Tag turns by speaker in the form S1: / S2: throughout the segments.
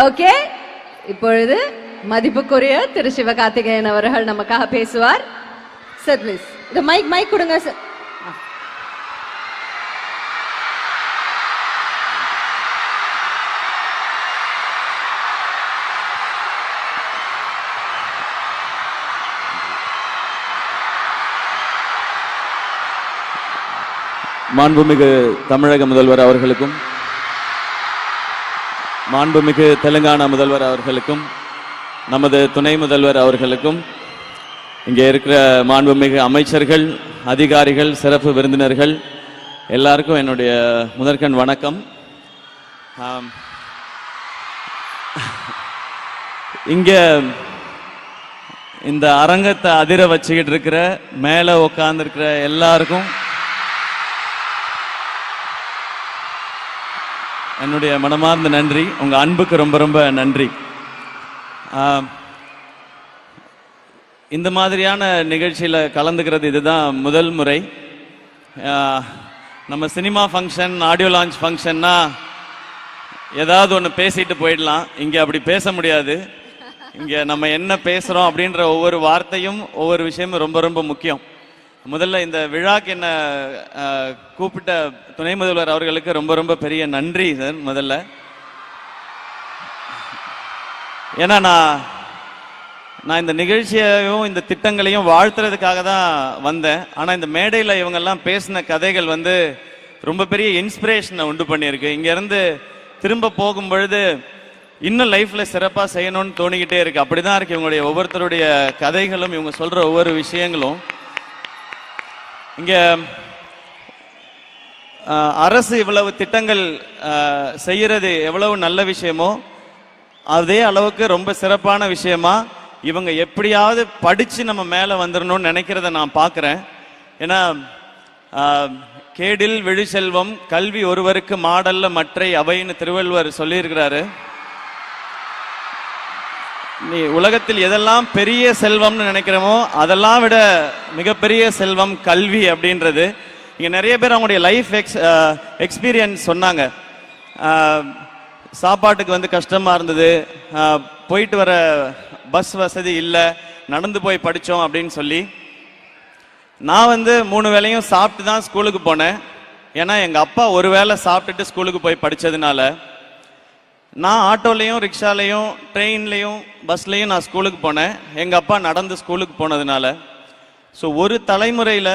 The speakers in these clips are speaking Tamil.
S1: ஓகே இப்பொழுது மதிப்புக்குரிய திரு சிவகார்த்திகேயன் அவர்கள் நமக்காக பேசுவார். சார் ப்ளீஸ் இந்த மைக் மைக் கொடுங்க சார்
S2: மாண்புமிகு தமிழக முதல்வர் அவர்களுக்கும் மாண்புமிகு தெலுங்கானா முதல்வர் அவர்களுக்கும் நமது துணை முதல்வர் அவர்களுக்கும் இங்கே இருக்கிற மாண்புமிகு அமைச்சர்கள் அதிகாரிகள் சிறப்பு விருந்தினர்கள் எல்லாருக்கும் என்னுடைய முதற்கண் வணக்கம். இங்கே இந்த அரங்கத்தை அதிர வச்சுக்கிட்டு இருக்கிற மேலே உட்கார்ந்துருக்கிற எல்லாருக்கும் என்னுடைய மனமார்ந்த நன்றி உங்கள் அன்புக்கு ரொம்ப ரொம்ப நன்றி. இந்த மாதிரியான நிகழ்ச்சியில் கலந்துக்கிறது இதுதான் முதல் முறை. நம்ம சினிமா ஃபங்க்ஷன் ஆடியோ லான்ச் ஃபங்க்ஷன்னா ஏதாவது ஒன்று பேசிட்டு போயிடலாம். இங்கே அப்படி பேச முடியாது. இங்கே நம்ம என்ன பேசுகிறோம் அப்படின்ற ஒவ்வொரு வார்த்தையும் ஒவ்வொரு விஷயமும் ரொம்ப ரொம்ப முக்கியம். முதல்ல இந்த விழாக்கு என்ன கூப்பிட்ட துணை முதல்வர் அவர்களுக்கு ரொம்ப ரொம்ப பெரிய நன்றி சார் முதல்ல. ஏன்னா நான் நான் இந்த நிகழ்ச்சியையும் இந்த திட்டங்களையும் வாழ்த்துறதுக்காக தான் வந்தேன். ஆனால் இந்த மேடையில் இவங்கெல்லாம் பேசின கதைகள் வந்து ரொம்ப பெரிய இன்ஸ்பிரேஷனை உண்டு பண்ணியிருக்கு. இங்கேருந்து திரும்ப போகும் பொழுது இன்னும் லைஃப்பில் சிறப்பாக செய்யணும்னு தோணிக்கிட்டே இருக்குது அப்படி தான் இருக்குது இவங்களுடைய ஒவ்வொருத்தருடைய கதைகளும் இவங்க சொல்கிற ஒவ்வொரு விஷயங்களும். இங்கே அரசு இவ்வளவு திட்டங்கள் செய்கிறது எவ்வளவு நல்ல விஷயமோ அதே அளவுக்கு ரொம்ப சிறப்பான விஷயமா இவங்க எப்படியாவது படித்து நம்ம மேலே வந்துடணும்னு நினைக்கிறத நான் பார்க்குறேன் ஏன்னா கேடில் விழிசெல்வம் கல்வி ஒருவருக்கு மாடல்ல மற்றை அவைன்னு திருவள்ளுவர் சொல்லியிருக்கிறாரு. நீ உலகத்தில் எதெல்லாம் பெரிய செல்வம்னு நினைக்கிறோமோ அதெல்லாம் விட மிகப்பெரிய செல்வம் கல்வி அப்படின்றது. இங்கே நிறைய பேர் அவங்களுடைய லைஃப் எக்ஸ் எக்ஸ்பீரியன்ஸ் சொன்னாங்க. சாப்பாட்டுக்கு வந்து கஷ்டமாக இருந்தது. போயிட்டு வர பஸ் வசதி இல்லை. நடந்து போய் படித்தோம் அப்படின்னு சொல்லி. நான் வந்து மூணு வேளையும் சாப்பிட்டு தான் ஸ்கூலுக்கு போனேன். ஏன்னா எங்கள் அப்பா ஒரு வேளை சாப்பிட்டுட்டு ஸ்கூலுக்கு போய் படித்ததுனால நான் ஆட்டோலையும் ரிக்ஷாலையும் ட்ரெயின்லையும் பஸ்லையும் நான் ஸ்கூலுக்கு போனேன். எங்கள் அப்பா நடந்து ஸ்கூலுக்கு போனதுனால. ஸோ ஒரு தலைமுறையில்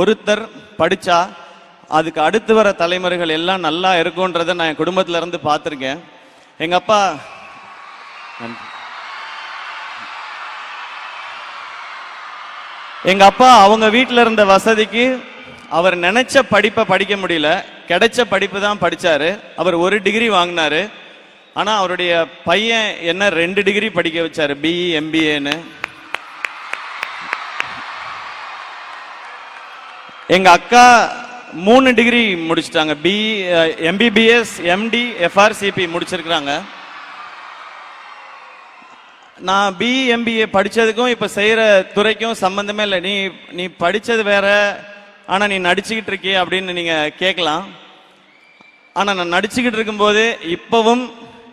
S2: ஒருத்தர் படித்தா அதுக்கு அடுத்து வர தலைமுறைகள் எல்லாம் நல்லா இருக்கும்ன்றதை நான் என் குடும்பத்திலேருந்து பார்த்துருக்கேன். எங்கள் அப்பா நன்றி. அப்பா அவங்க வீட்டில் இருந்த வசதிக்கு அவர் நினச்ச படிப்பை படிக்க முடியல. கிடைச்ச படிப்பு தான் படித்தார் அவர் ஒரு டிகிரி வாங்கினாரு. ஆனால் அவருடைய பையன் என்ன ரெண்டு டிகிரி படிக்க வச்சார் பிஇ எம்பிஏன்னு எங்கள் அக்கா மூணு டிகிரி முடிச்சிட்டாங்க. B BE MBBS MD FRCP முடிச்சிருக்கிறாங்க. நான் பிஇ எம்பிஏ படித்ததுக்கும் இப்போ செய்கிற துறைக்கும் சம்மந்தமே இல்லை. நீ நீ படித்தது வேற ஆனால் நீ நடிச்சுக்கிட்டு இருக்கிய அப்படின்னு நீங்கள் கேட்கலாம். ஆனால் நான் நடிச்சுக்கிட்டு இருக்கும்போது இப்போவும்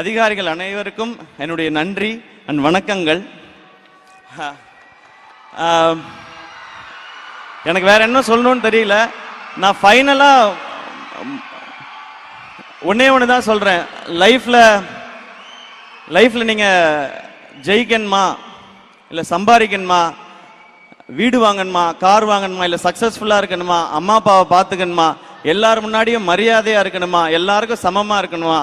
S2: அதிகாரிகள் அனைவருக்கும் என்னுடைய நன்றி அண்ட் வணக்கங்கள். எனக்கு வேற என்ன சொல்லணும்னு தெரியல. நான் ஃபைனலா ஒன்னே ஒன்று தான் சொல்றேன். லைஃப்ல லைஃப்ல நீங்க ஜெயிக்கணுமா? இல்லை சம்பாதிக்கணுமா? வீடு வாங்கணுமா? கார் வாங்கணுமா? இல்லை சக்சஸ்ஃபுல்லா இருக்கணுமா? அம்மா அப்பாவை பார்த்துக்கணுமா? எல்லார் முன்னாடியும் மரியாதையா இருக்கணுமா? எல்லாருக்கும் சமமா இருக்கணுமா?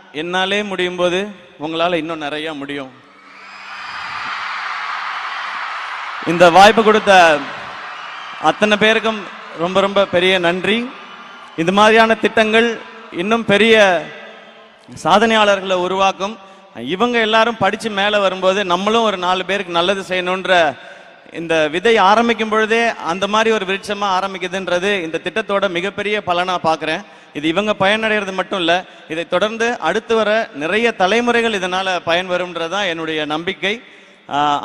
S2: என்னாலே முடியும் போது உங்களால் இன்னும் நிறைய முடியும். இந்த வாய்ப்பு கொடுத்த அத்தனை பேருக்கும் ரொம்ப ரொம்ப பெரிய நன்றி. இந்த மாதிரியான திட்டங்கள் இன்னும் பெரிய சாதனையாளர்களை உருவாக்கும். இவங்க எல்லாரும் படிச்சு மேலே வரும்போது நம்மளும் ஒரு நாலு பேருக்கு நல்லது செய்யணுன்ற இந்த விதை ஆரம்பிக்கும் பொழுதே அந்த மாதிரி ஒரு விருட்சமா ஆரம்பிக்குதுன்றது இந்த திட்டத்தோட மிகப்பெரிய பலனா பார்க்குறேன் இது இவங்க பயனடைகிறது மட்டும் இல்லை இதை தொடர்ந்து அடுத்து வர நிறைய தலைமுறைகள் இதனால் பயன் வரும்ன்றது பயன்பெறும்ன்றதான் என்னுடைய நம்பிக்கை.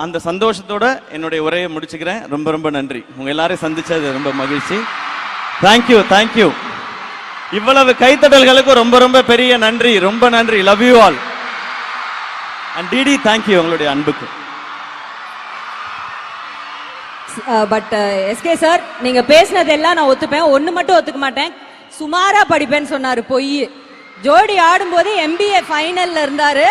S2: அந்த சந்தோஷத்தோட என்னுடைய உரையை முடிச்சுக்கிறேன். ரொம்ப ரொம்ப நன்றி. உங்க எல்லாரையும் சந்திச்சது ரொம்ப மகிழ்ச்சி. தேங்க்யூ தேங்க்யூ இவ்வளவு கைத்தட்டல்களுக்கு ரொம்ப ரொம்ப பெரிய நன்றி ரொம்ப நன்றி. Love you all and DD thank you உங்களுடைய அன்புக்கு.
S1: பட் எஸ்கே சார் நீங்க பேசினதெல்லாம் நான் ஒத்துப்பேன். ஒன்று மட்டும் ஒத்துக்க மாட்டேன். சுமாரா படிப்பேன்னு சொன்னாரு பொய் ஜோடி ஆடும்போது எம்பிஏ ஃபைனல்ல இருந்தாரு.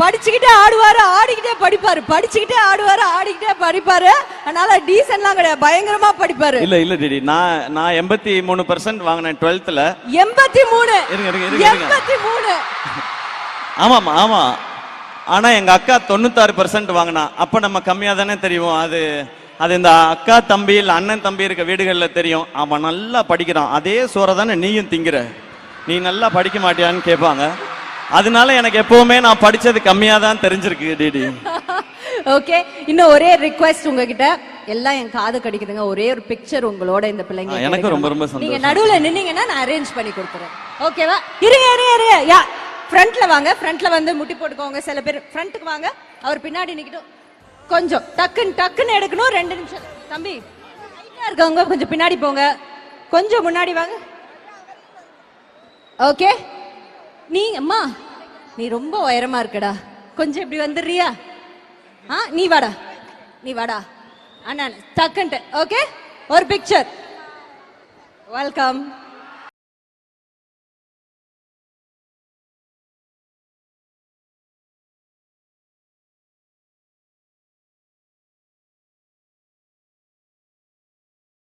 S1: படிச்சுக்கிட்டே ஆடுவாரு ஆடிக்கிட்டே படிப்பாரு. படிச்சுக்கிட்டே ஆடுவாரு ஆடிக்கிட்டே படிப்பாரு. அதனால டீசன்ட்லாம் கிடையாது பயங்கரமா படிப்பாரு.
S2: இல்ல இல்ல டிடி நான் நான் எண்பத்தி மூணு பர்சன்ட் வாங்கினேன் டுவெல்த்ல
S1: எண்பத்தி மூணு. எண்பத்தி மூணு.
S2: ஆமாம் ஆமா ஆனா எங்க அக்கா தொண்ணூத்தாறு பர்சன்ட் வாங்கினா அப்ப நம்ம கம்மியா தானே தெரியும். அது அது இந்த அக்கா தம்பி இல்ல அண்ணன் தம்பி இருக்க வீடுகள்ல தெரியும். அவன் நல்லா படிக்கிறான். அதே சோறை தானே நீயும் திங்கிற. நீ நல்லா படிக்க மாட்டியான்னு கேட்பாங்க அதனால எனக்கு எப்பவுமே நான் படிச்சது கம்மியா தான் தெரிஞ்சிருக்கு டிடி.
S1: ஓகே இன்னும் ஒரே ரிக்வெஸ்ட் உங்ககிட்ட. எல்லாம் என் காது கடிக்குதுங்க. ஒரே ஒரு பிக்சர் உங்களோட இந்த பிள்ளைங்க
S2: ஆ, எனக்கும் ரொம்ப ரொம்ப.
S1: நீங்க. நடுவுல நின்னீங்கன்னா நான் அரேஞ்ச் பண்ணி கொடுத்துறேன். ஓகேவா இருங்க இருங்க இருங்க யா ஃப்ரண்ட்ல வாங்க. ஃப்ரண்ட்ல வந்து முட்டி போட்டுக்கோங்க. சில பேர் ஃப்ரண்ட்டுக்கு வாங்க. அவர் பின்னாடி நிக்கட்டும். கொஞ்சம் டக்குன்னு டக்குன்னு எடுக்கணும். ரெண்டு நிமிஷம். தம்பி இருக்கவங்க கொஞ்சம் பின்னாடி போங்க. கொஞ்சம் முன்னாடி வாங்க. ஓகே? நீ அம்மா நீ ரொம்ப உயரமா இருக்கடா. கொஞ்சம் இப்படி வந்துடுறியா? ஆ நீ வாடா. நீ வாடா. அண்ணா டக்குன்ட்டு. ஓகே? ஒரு பிக்சர் வெல்கம்